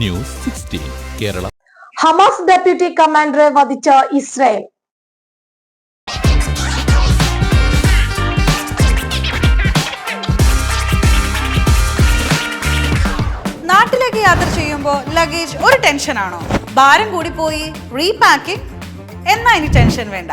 News sixteen Kerala. Hamas deputy കമാൻഡറെ വധിച്ച Israel. നാട്ടിലേക്ക് യാത്ര ചെയ്യുമ്പോൾ ലഗേജ് ഒരു ടെൻഷനാണോ ഭാരം കൂടി പോയി റീപാക്കിംഗ് എന്നാ ഇനി ടെൻഷൻ വേണ്ട.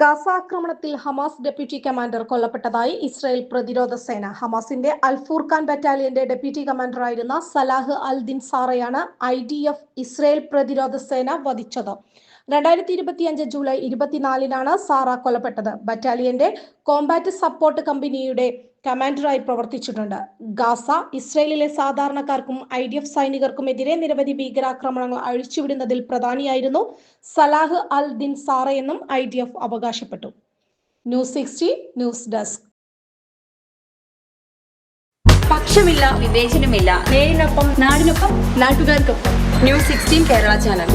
ഗാസ ആക്രമണത്തിൽ ഹമാസ് ഡെപ്യൂട്ടി കമാൻഡർ കൊല്ലപ്പെട്ടതായി ഇസ്രായേൽ പ്രതിരോധ സേന. ഹമാസിന്റെ അൽഫൂർഖാൻ ബറ്റാലിയന്റെ ഡെപ്യൂട്ടി കമാൻഡറായിരുന്ന സലാഹ് അൽ ദിൻ സാറയാണ് ഐ ഡി എഫ് ഇസ്രായേൽ പ്രതിരോധ സേന വധിച്ചത്. രണ്ടായിരത്തി ഇരുപത്തിയഞ്ച് ജൂലൈ ഇരുപത്തിനാലിനാണ് സാറ കൊല്ലപ്പെട്ടത്. ബറ്റാലിയന്റെ കോമ്പാറ്റ് സപ്പോർട്ട് കമ്പനിയുടെ കമാൻഡറായി പ്രവർത്തിച്ചിട്ടുണ്ട്. ഗാസ ഇസ്രയേലിലെ സാധാരണക്കാർക്കും ഐ ഡി എഫ് സൈനികർക്കുമെതിരെ നിരവധി ഭീകരാക്രമണങ്ങൾ അഴിച്ചുവിടുന്നതിൽ പ്രധാനിയായിരുന്നു സലാഹ് അൽ ദിൻ എന്നും ഐ ഡി എഫ് അവകാശപ്പെട്ടു. News sixty news desk. പക്ഷമില്ല വിവേചനമില്ല. നേരിനൊപ്പം നാടിനൊപ്പം നാട്ടുകാർക്കൊപ്പം. News sixteen Kerala channel.